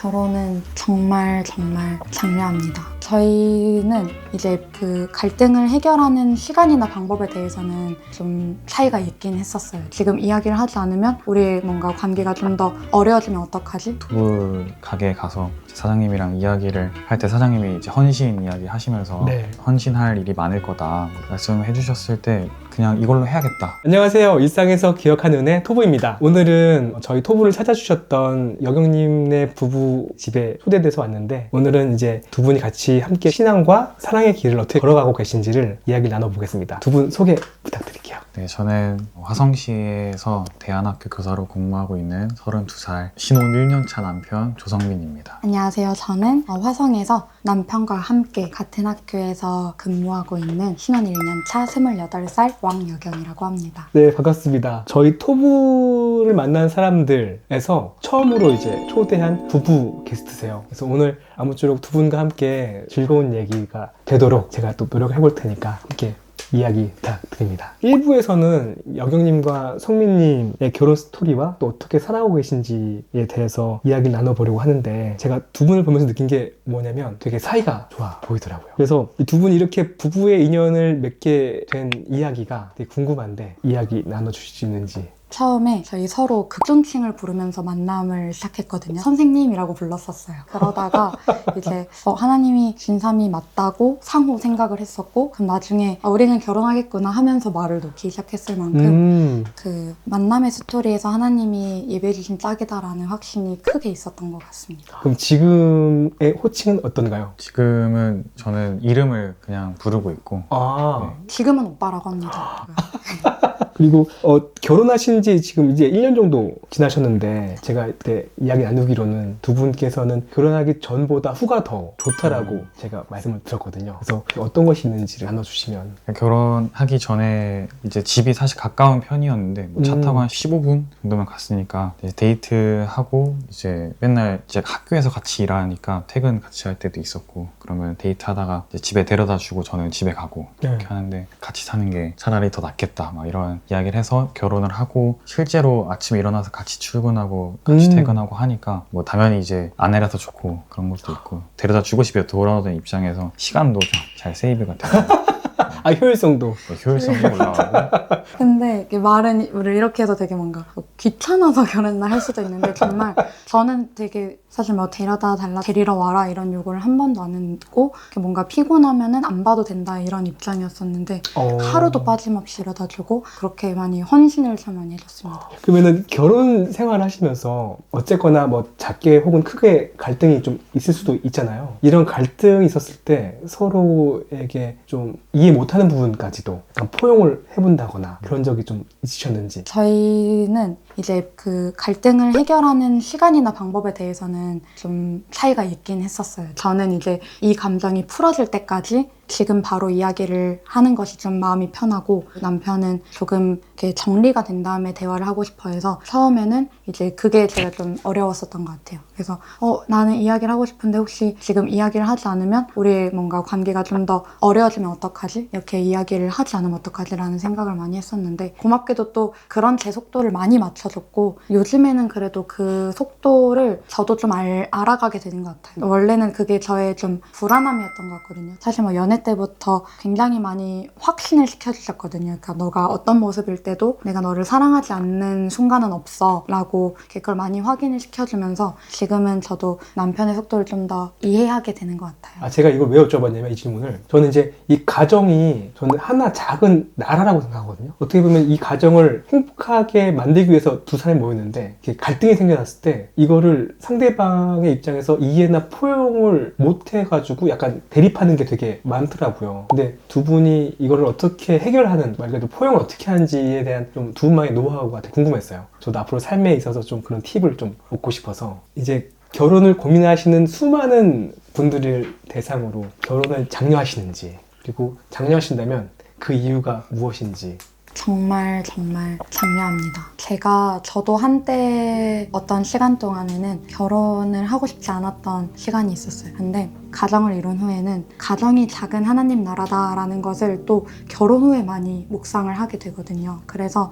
결혼은 정말 정말 장려합니다. 저희는 이제 그 갈등을 해결하는 시간이나 방법에 대해서는 좀 차이가 있긴 했었어요. 지금 이야기를 하지 않으면 우리 뭔가 관계가 좀 더 어려워지면 어떡하지? 두부 가게에 가서 사장님이랑 이야기를 할 때 사장님이 이제 헌신 이야기 하시면서 네. 헌신할 일이 많을 거다 말씀해 주셨을 때 그냥 이걸로 해야겠다. 안녕하세요. 일상에서 기억하는 은혜 토부입니다. 오늘은 저희 토부를 찾아주셨던 여경님네 부부 집에 초대돼서 왔는데 오늘은 이제 두 분이 같이 함께 신앙과 사랑의 길을 어떻게 걸어가고 계신지를 이야기 나눠보겠습니다. 두 분 소개 부탁드릴게요. 네, 저는 화성시에서 대안학교 교사로 근무하고 있는 32살 신혼 1년차 남편 조성민입니다. 안녕하세요. 저는 어, 화성에서 남편과 함께 같은 학교에서 근무하고 있는 신혼 1년차 28살 왕여경이라고 합니다. 네, 반갑습니다. 저희 토부를 만난 사람들에서 처음으로 이제 초대한 부부 게스트세요. 그래서 오늘 아무쪼록 두 분과 함께 즐거운 얘기가 되도록 제가 또 노력을 해볼 테니까 함께 이야기 부탁드립니다. 1부에서는 여경님과 성민님의 결혼 스토리와 또 어떻게 살아오고 계신지에 대해서 이야기를 나눠보려고 하는데 제가 두 분을 보면서 느낀 게 뭐냐면 되게 사이가 좋아 보이더라고요. 그래서 이두 분이 이렇게 부부의 인연을 맺게 된 이야기가 되게 궁금한데 이야기 나눠주실 수 있는지 처음에 저희 서로 극존칭을 부르면서 만남을 시작했거든요. 선생님이라고 불렀었어요. 그러다가 이제 어, 하나님이 진삼이 맞다고 상호 생각을 했었고 그럼 나중에 아, 우리는 결혼하겠구나 하면서 말을 놓기 시작했을 만큼 음, 그 만남의 스토리에서 하나님이 예배해 주신 짝이다라는 확신이 크게 있었던 것 같습니다. 그럼 지금의 호칭은 어떤가요? 지금은 저는 이름을 그냥 부르고 있고 아 지금은 오빠라고 합니다. 그리고 어, 결혼하신 지 지금 이제 1년 정도 지나셨는데 제가 그때 이야기 나누기로는 두 분께서는 결혼하기 전보다 후가 더 좋다라고 제가 말씀을 드렸거든요. 그래서 어떤 것이 있는지를 나눠주시면 결혼하기 전에 이제 집이 사실 가까운 편이었는데 뭐차 음. 타고 한 15분 정도면 갔으니까 이제 데이트하고 이제 맨날 이제 학교에서 같이 일하니까 퇴근 같이 할 때도 있었고 그러면 데이트하다가 집에 데려다 주고 저는 집에 가고 이렇게 하는데 같이 사는 게 차라리 더 낫겠다 막 이런 이야기를 해서 결혼을 하고 실제로 아침에 일어나서 같이 출근하고 같이 음. 퇴근하고 하니까 뭐 당연히 이제 아내라서 좋고 그런 것도 있고 데려다 주고 집에 돌아오던 입장에서 시간도 좀 잘 세이브가 되고 아 효율성도 뭐 효율성도 올라가고 근데 이게 말은 우리 이렇게 해서 되게 뭔가 귀찮아서 결혼을 할 수도 있는데 정말 저는 되게 사실 뭐 데려다 달라 데리러 와라 이런 요구를 한 번도 안 했고 이렇게 뭔가 피곤하면은 안 봐도 된다 이런 입장이었었는데 어... 하루도 빠짐없이 데려다 주고 그렇게 많이 헌신을 참 많이 해줬습니다. 그러면은 결혼 생활 하시면서 어쨌거나 뭐 작게 혹은 크게 갈등이 좀 있을 수도 있잖아요. 이런 갈등이 있었을 때 서로에게 좀 이해 못하는 부분까지도 약간 포용을 해본다거나 그런 적이 좀 있으셨는지. 저희는 이제 그 갈등을 해결하는 시간이나 방법에 대해서는 좀 차이가 있긴 했었어요. 저는 이제 이 감정이 풀어질 때까지 지금 바로 이야기를 하는 것이 좀 마음이 편하고 남편은 조금 이렇게 정리가 된 다음에 대화를 하고 싶어 해서 처음에는 이제 그게 제가 좀 어려웠었던 것 같아요. 그래서 어 나는 이야기를 하고 싶은데 혹시 지금 이야기를 하지 않으면 우리 뭔가 관계가 좀 더 어려워지면 어떡하지? 이렇게 이야기를 하지 않으면 어떡하지 라는 생각을 많이 했었는데 고맙게도 또 그런 제 속도를 많이 맞춰 줬고 요즘에는 그래도 그 속도를 저도 좀 알, 알아가게 되는 것 같아요. 원래는 그게 저의 좀 불안함이었던 것 같거든요. 사실 뭐 연애 때부터 굉장히 많이 확신을 시켜주셨거든요. 그러니까 너가 어떤 모습일 때도 내가 너를 사랑하지 않는 순간은 없어 라고 그걸 많이 확인을 시켜주면서 지금은 저도 남편의 속도를 좀 더 이해하게 되는 것 같아요. 아, 제가 이걸 왜 여쭤봤냐면 이 질문을 저는 이제 이 가정이 저는 하나 작은 나라라고 생각하거든요. 어떻게 보면 이 가정을 행복하게 만들기 위해서 두 사람이 모였는데 갈등이 생겨났을 때 이거를 상대방의 입장에서 이해나 포용을 못 해가지고 약간 대립하는 게 되게 많더라고요. 근데 두 분이 이거를 어떻게 해결하는 말 그대로 포용을 어떻게 하는지에 대한 좀 두 분만의 노하우가 되게 궁금했어요. 저도 앞으로 삶에 있어서 좀 그런 팁을 좀 얻고 싶어서 이제 결혼을 고민하시는 수많은 분들을 대상으로 결혼을 장려하시는지 그리고 장려하신다면 그 이유가 무엇인지 정말 정말 장려합니다. 제가 저도 한때 어떤 시간 동안에는 결혼을 하고 싶지 않았던 시간이 있었어요. 근데 가정을 이룬 후에는 가정이 작은 하나님 나라다라는 것을 또 결혼 후에 많이 묵상을 하게 되거든요. 그래서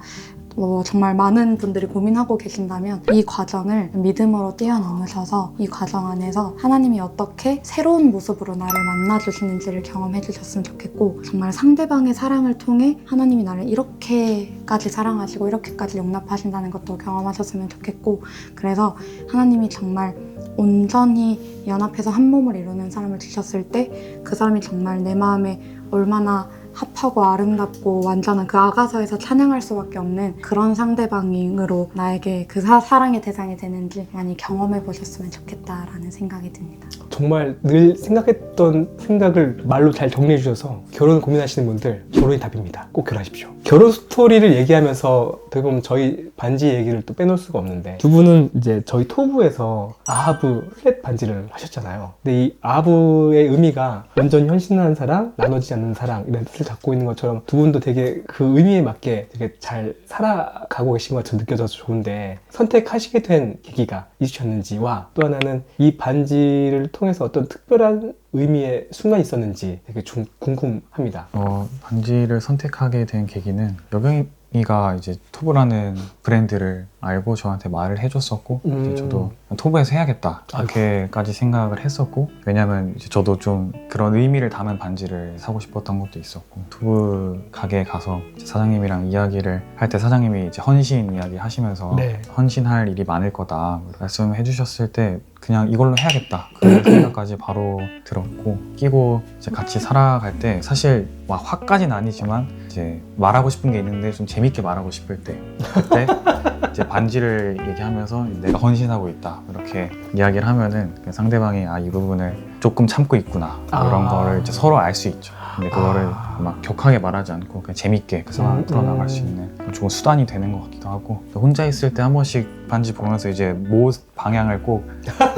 뭐 정말 많은 분들이 고민하고 계신다면 이 과정을 믿음으로 뛰어넘으셔서 이 과정 안에서 하나님이 어떻게 새로운 모습으로 나를 만나주시는지를 경험해 주셨으면 좋겠고 정말 상대방의 사랑을 통해 하나님이 나를 이렇게까지 사랑하시고 이렇게까지 용납하신다는 것도 경험하셨으면 좋겠고 그래서 하나님이 정말 온전히 연합해서 한 몸을 이루는 사람을 주셨을 때 그 사람이 정말 내 마음에 얼마나 합하고 아름답고 완전한 그 아가서에서 찬양할 수밖에 없는 그런 상대방으로 나에게 그 사, 사랑의 대상이 되는지 많이 경험해 보셨으면 좋겠다라는 생각이 듭니다. 정말 늘 생각했던 생각을 말로 잘 정리해 주셔서 결혼 고민하시는 분들 결혼이 답입니다. 꼭 결혼하십시오. 결혼 스토리를 얘기하면서 어떻게 보면 저희 반지 얘기를 또 빼놓을 수가 없는데 두 분은 이제 저희 토부에서 아하브 플랫 반지를 하셨잖아요. 근데 이 아하브의 의미가 완전 현신하는 사랑, 나눠지지 않는 사랑 이런 뜻을 갖고 있는 것처럼 두 분도 되게 그 의미에 맞게 되게 잘 살아가고 계신 것처럼 느껴져서 좋은데 선택하시게 된 계기가 있으셨는지와 또 하나는 이 반지를 통해서 어떤 특별한 의미의 순간이 있었는지 되게 좀 궁금합니다. 어, 반지를 선택하게 된 계기는 여경이가 이제 토브라는 브랜드를 알고 저한테 말을 해줬었고 이제 음. 저도 토브에서 해야겠다 이렇게까지 생각을 했었고 왜냐면 이제 저도 좀 그런 의미를 담은 반지를 사고 싶었던 것도 있었고 토브 가게에 가서 이제 사장님이랑 이야기를 할 때 사장님이 이제 헌신 이야기 하시면서 네. 헌신할 일이 많을 거다 말씀해 주셨을 때 그냥 이걸로 해야겠다 그런 생각까지 바로 들었고 끼고 이제 같이 살아갈 때 사실 막 화까지는 아니지만 이제 말하고 싶은 게 있는데 좀 재밌게 말하고 싶을 때 그때 이제 반지를 얘기하면서 내가 헌신하고 있다 이렇게 이야기를 하면은 그 상대방이 아 이 부분을 조금 참고 있구나 이런 아. 거를 이제 서로 알 수 있죠. 근데 그거를 아. 막 격하게 말하지 않고 그냥 재밌게 그 상황을 음, 풀어나갈 수 음. 있는 좋은 수단이 되는 것 같기도 하고 혼자 있을 때 한 번씩 반지 보면서 이제 모 방향을 꼭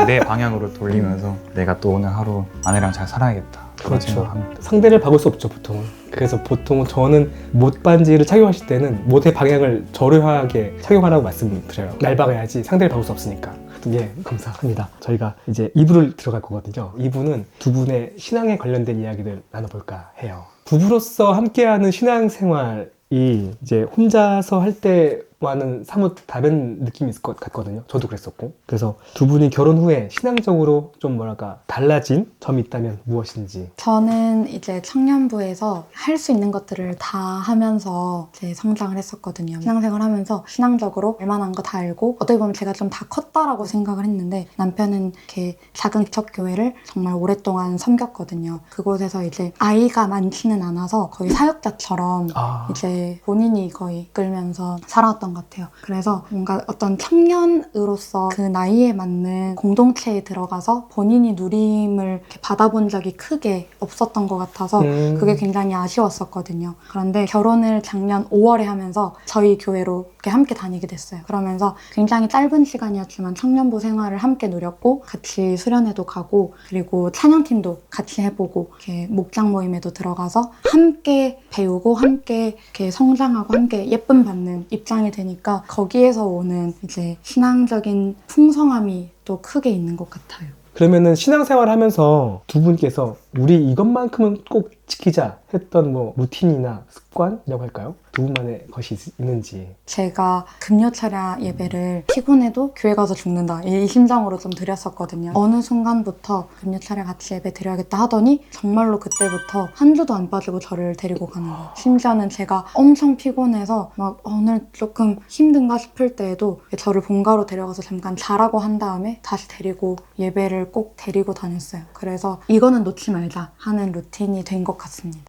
내 방향으로 돌리면서 내가 또 오늘 하루 아내랑 잘 살아야겠다 그렇죠. 생각합니다. 상대를 바꿀 수 없죠 보통은. 그래서 보통은 저는 못 반지를 착용하실 때는 못의 방향을 저렴하게 착용하라고 말씀드려요. 날 박아야지 상대를 바꿀 수 없으니까. 예, 감사합니다. 저희가 이제 2부를 들어갈 거거든요. 2부는 두 분의 신앙에 관련된 이야기를 나눠볼까 해요. 부부로서 함께하는 신앙생활이 이제 혼자서 할 때 와는 사뭇 다른 느낌이 있을 것 같거든요. 저도 그랬었고. 그래서 두 분이 결혼 후에 신앙적으로 좀 뭐랄까 달라진 점이 있다면 무엇인지 저는 이제 청년부에서 할 수 있는 것들을 다 하면서 이제 성장을 했었거든요. 신앙생활 하면서 신앙적으로 얼마나 거다 알고 어떻게 보면 제가 좀 다 컸다라고 생각을 했는데 남편은 이렇게 작은 기척 교회를 정말 오랫동안 섬겼거든요. 그곳에서 이제 아이가 많지는 않아서 거의 사역자처럼 아, 이제 본인이 거의 이끌면서 살아왔던 것 같아요. 그래서 뭔가 어떤 청년으로서 그 나이에 맞는 공동체에 들어가서 본인이 누림을 받아본 적이 크게 없었던 것 같아서 음. 그게 굉장히 아쉬웠었거든요. 그런데 결혼을 작년 5월에 하면서 저희 교회로 이렇게 함께 다니게 됐어요. 그러면서 굉장히 짧은 시간이었지만 청년부 생활을 함께 누렸고 같이 수련회도 가고 그리고 찬양팀도 같이 해보고 이렇게 목장 모임에도 들어가서 함께 배우고 함께 이렇게 성장하고 함께 예쁨 받는 입장이 되 니까 거기에서 오는 이제 신앙적인 풍성함이 또 크게 있는 것 같아요. 그러면은 신앙생활 하면서 두 분께서 우리 이것만큼은 꼭 지키자 했던 뭐 루틴이나 습관이라고 할까요? 두 분만의 것이 있- 있는지. 제가 금요철야 예배를 피곤해도 교회 가서 죽는다 이 심정으로 좀 드렸었거든요. 어느 순간부터 금요철야 같이 예배 드려야겠다 하더니 정말로 그때부터 한 주도 안 빠지고 저를 데리고 가는 거예요. 심지어는 제가 엄청 피곤해서 막 오늘 조금 힘든가 싶을 때에도 저를 본가로 데려가서 잠깐 자라고 한 다음에 다시 데리고 예배를 꼭 데리고 다녔어요. 그래서 이거는 놓지 말자 하는 루틴이 된 것 같습니다.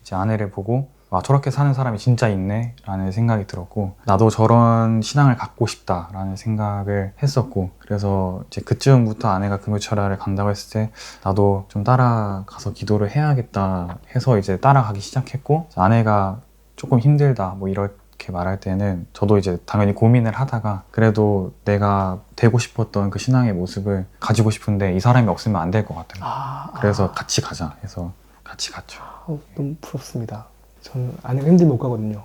이제 아내를 보고 와 저렇게 사는 사람이 진짜 있네 라는 생각이 들었고 나도 저런 신앙을 갖고 싶다 라는 생각을 했었고 그래서 이제 그쯤부터 아내가 금요철야를 간다고 했을 때 나도 좀 따라가서 기도를 해야겠다 해서 이제 따라가기 시작했고 아내가 조금 힘들다 뭐 이 렇게 말할 때는 저도 이제 당연히 고민을 하다가 그래도 내가 되고 싶었던 그 신앙의 모습을 가지고 싶은데 이 사람이 없으면 안 될 것 같아요 아, 그래서 같이 가자 해서 같이 갔죠 어, 너무 부럽습니다. 저는 아내가 힘들면 못 가거든요.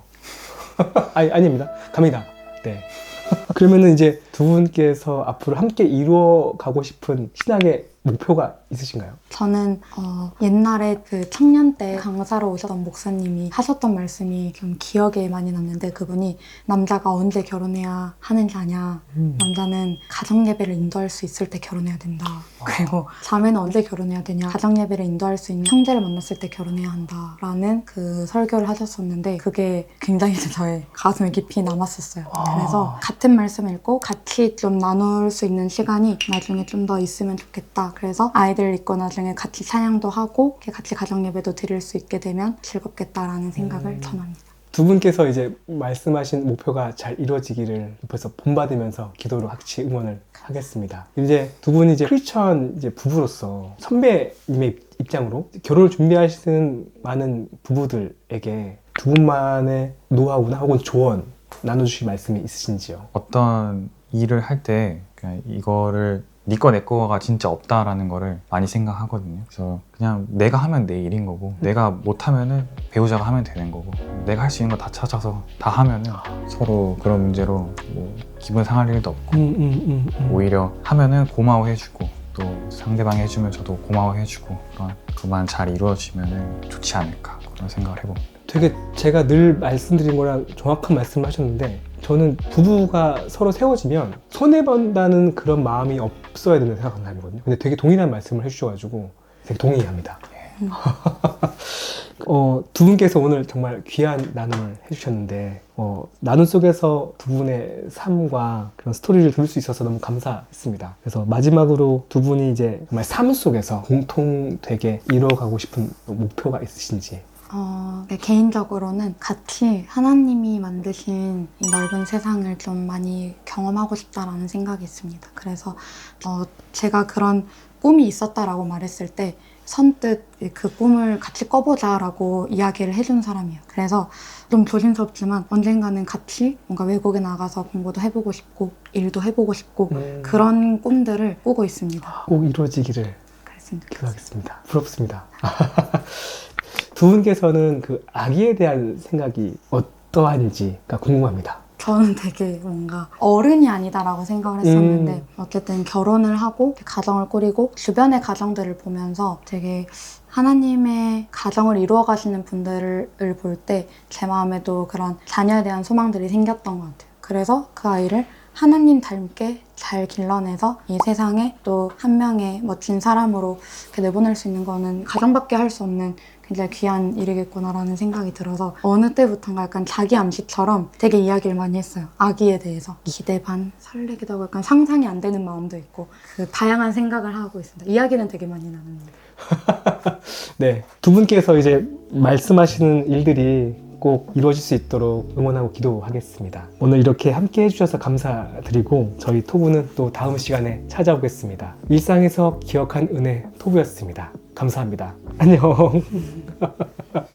아니, 아닙니다. 갑니다. 네. 그러면은 이제 두 분께서 앞으로 함께 이루어 가고 싶은 신앙의 목표가 있으신가요? 저는 어, 옛날에 그 청년 때 강사로 오셨던 목사님이 하셨던 말씀이 좀 기억에 많이 남는데 그분이 남자가 언제 결혼해야 하는 자냐 남자는 가정 예배를 인도할 수 있을 때 결혼해야 된다. 그리고 자매는 언제 결혼해야 되냐? 가정 예배를 인도할 수 있는 형제를 만났을 때 결혼해야 한다라는 그 설교를 하셨었는데 그게 굉장히 저의 가슴에 깊이 남았었어요. 아. 그래서 같은 말씀 읽고 같이 좀 나눌 수 있는 시간이 나중에 좀 더 있으면 좋겠다. 그래서 아이들 있고 나중에 같이 찬양도 하고 이렇게 같이 가정 예배도 드릴 수 있게 되면 즐겁겠다라는 생각을 음. 전합니다. 두 분께서 이제 말씀하신 목표가 잘 이루어지기를 옆에서 본받으면서 기도로 같이 응원을 하겠습니다. 이제 두 분이 이제 크리스천 이제 부부로서 선배님의 입장으로 결혼을 준비하시는 많은 부부들에게 두 분만의 노하우나 혹은 조언 나눠주실 말씀이 있으신지요? 어떤 일을 할 때 이거를 니꺼 내 거가 진짜 없다라는 거를 많이 생각하거든요. 그래서 그냥 내가 하면 내 일인 거고 내가 못하면은 배우자가 하면 되는 거고 내가 할 수 있는 거 다 찾아서 다 하면은 서로 그런 문제로 뭐 기분 상할 일도 없고 음, 음, 음, 오히려 하면은 고마워해주고 또 상대방이 해주면 저도 고마워해주고 그런 그만 잘 이루어지면은 좋지 않을까 그런 생각을 해봅니다. 되게 제가 늘 말씀드린 거랑 정확한 말씀을 하셨는데 저는 부부가 서로 세워지면 손해본다는 그런 마음이 없어야 된다고 생각하는 사람이거든요. 근데 되게 동일한 말씀을 해주셔가지고 되게 동의합니다. 음. 어, 두 분께서 오늘 정말 귀한 나눔을 해주셨는데 어, 나눔 속에서 두 분의 삶과 그런 스토리를 들을 수 있어서 너무 감사했습니다. 그래서 마지막으로 두 분이 이제 정말 삶 속에서 공통되게 이뤄가고 싶은 목표가 있으신지 어, 네, 개인적으로는 같이 하나님이 만드신 이 넓은 세상을 좀 많이 경험하고 싶다라는 생각이 있습니다. 그래서 어, 제가 그런 꿈이 있었다라고 말했을 때 선뜻 그 꿈을 같이 꿔보자라고 이야기를 해준 사람이에요. 그래서 좀 조심스럽지만 언젠가는 같이 뭔가 외국에 나가서 공부도 해보고 싶고 일도 해보고 싶고 음, 그런 꿈들을 꾸고 있습니다. 꼭 이루어지기를. 기도하겠습니다. 부럽습니다. 두 분께서는 그 아기에 대한 생각이 어떠한지가 궁금합니다. 저는 되게 뭔가 어른이 아니다라고 생각을 했었는데 음. 어쨌든 결혼을 하고 가정을 꾸리고 주변의 가정들을 보면서 되게 하나님의 가정을 이루어 가시는 분들을 볼 때 제 마음에도 그런 자녀에 대한 소망들이 생겼던 것 같아요. 그래서 그 아이를 하나님 닮게 잘 길러내서 이 세상에 또 한 명의 멋진 사람으로 내보낼 수 있는 거는 가정밖에 할 수 없는 굉장히 귀한 일이겠구나라는 생각이 들어서 어느 때부턴가 약간 자기 암시처럼 되게 이야기를 많이 했어요. 아기에 대해서 기대 반 설레기도 하고 약간 상상이 안 되는 마음도 있고 그 다양한 생각을 하고 있습니다. 이야기는 되게 많이 나눕니다. 네. 두 분께서 이제 말씀하시는 일들이 꼭 이루어질 수 있도록 응원하고 기도하겠습니다. 오늘 이렇게 함께 해주셔서 감사드리고 저희 토부는 또 다음 시간에 찾아오겠습니다. 일상에서 기억한 은혜 토부였습니다. 감사합니다. 안녕.